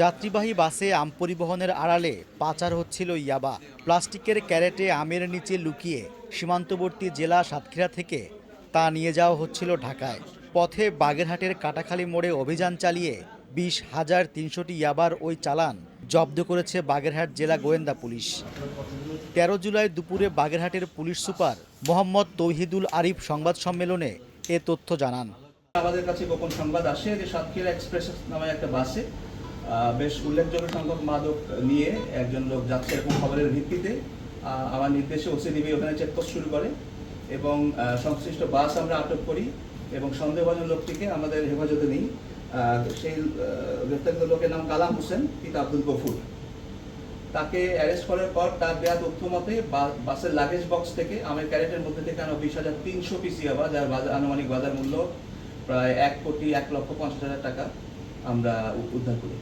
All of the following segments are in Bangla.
যাত্রীবাহী বাসে আম পরিবহনের আড়ালে পাচার হচ্ছিল ইয়াবা। প্লাস্টিকের ক্যারেটে আমের নিচে লুকিয়ে সীমান্তবর্তী জেলা সাতক্ষীরা থেকে তা নিয়ে যাওয়া হচ্ছিল ঢাকায়। পথে বাগেরহাটের কাটাখালী মোড়ে অভিযান চালিয়ে বিশ হাজার তিনশোটি ইয়াবার ওই চালান জব্দ করেছে বাগেরহাট জেলা গোয়েন্দা পুলিশ। তেরো জুলাই দুপুরে বাগেরহাটের পুলিশ সুপার মোহাম্মদ তৌহিদুল আরিফ সংবাদ সম্মেলনে এ তথ্য জানান। আমাদের কাছে গোপন সংবাদ আসে যে সাতক্ষীরা এক্সপ্রেস নামে একটা বাসে বেশ উল্লেখযোগ্য সংখ্যক মাদক নিয়ে একজন লোক যাচ্ছে এরকম খবরের ভিত্তিতে। আমার নির্দেশে ওসিডিবি ওখানে চেকপোস্ট শুরু করে এবং সংশ্লিষ্ট বাস আমরা আটক করি এবং সন্দেহভাজন লোকটিকে আমাদের হেফাজতে নিই। সেই গ্রেপ্তারিত লোকের নাম কালাম হোসেন, পিতা আব্দুল গফুর। তাকে অ্যারেস্ট করার পর তার দেওয়া তথ্য মতে বাসের লাগেজ বক্স থেকে আমের ক্যারেটের মধ্যে থেকে আনো বিশ হাজার তিনশো পিস ইয়াবা যার বাজার আনুমানিক বাজার মূল্য প্রায় এক কোটি এক লক্ষ পঞ্চাশ হাজার টাকা আমরা উদ্ধার করি।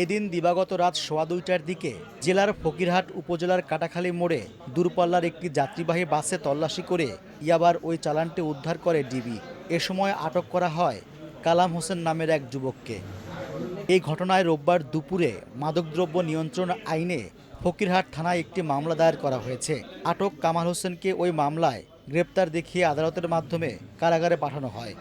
এদিন দিবাগত রাত সোয়া দুইটার দিকে জেলার ফকিরহাট উপজেলার কাটাখালী মোড়ে দূরপাল্লার একটি যাত্রীবাহী বাসে তল্লাশি করে ইয়াবার ওই চালানটি উদ্ধার করে ডিবি। এ সময় আটক করা হয় কালাম হোসেন নামের এক যুবককে। এই ঘটনায় রোববার দুপুরে মাদকদ্রব্য নিয়ন্ত্রণ আইনে ফকিরহাট থানায় একটি মামলা দায়ের করা হয়েছে। আটক কামাল হোসেনকে ওই মামলায় গ্রেপ্তার দেখিয়ে আদালতের মাধ্যমে কারাগারে পাঠানো হয়।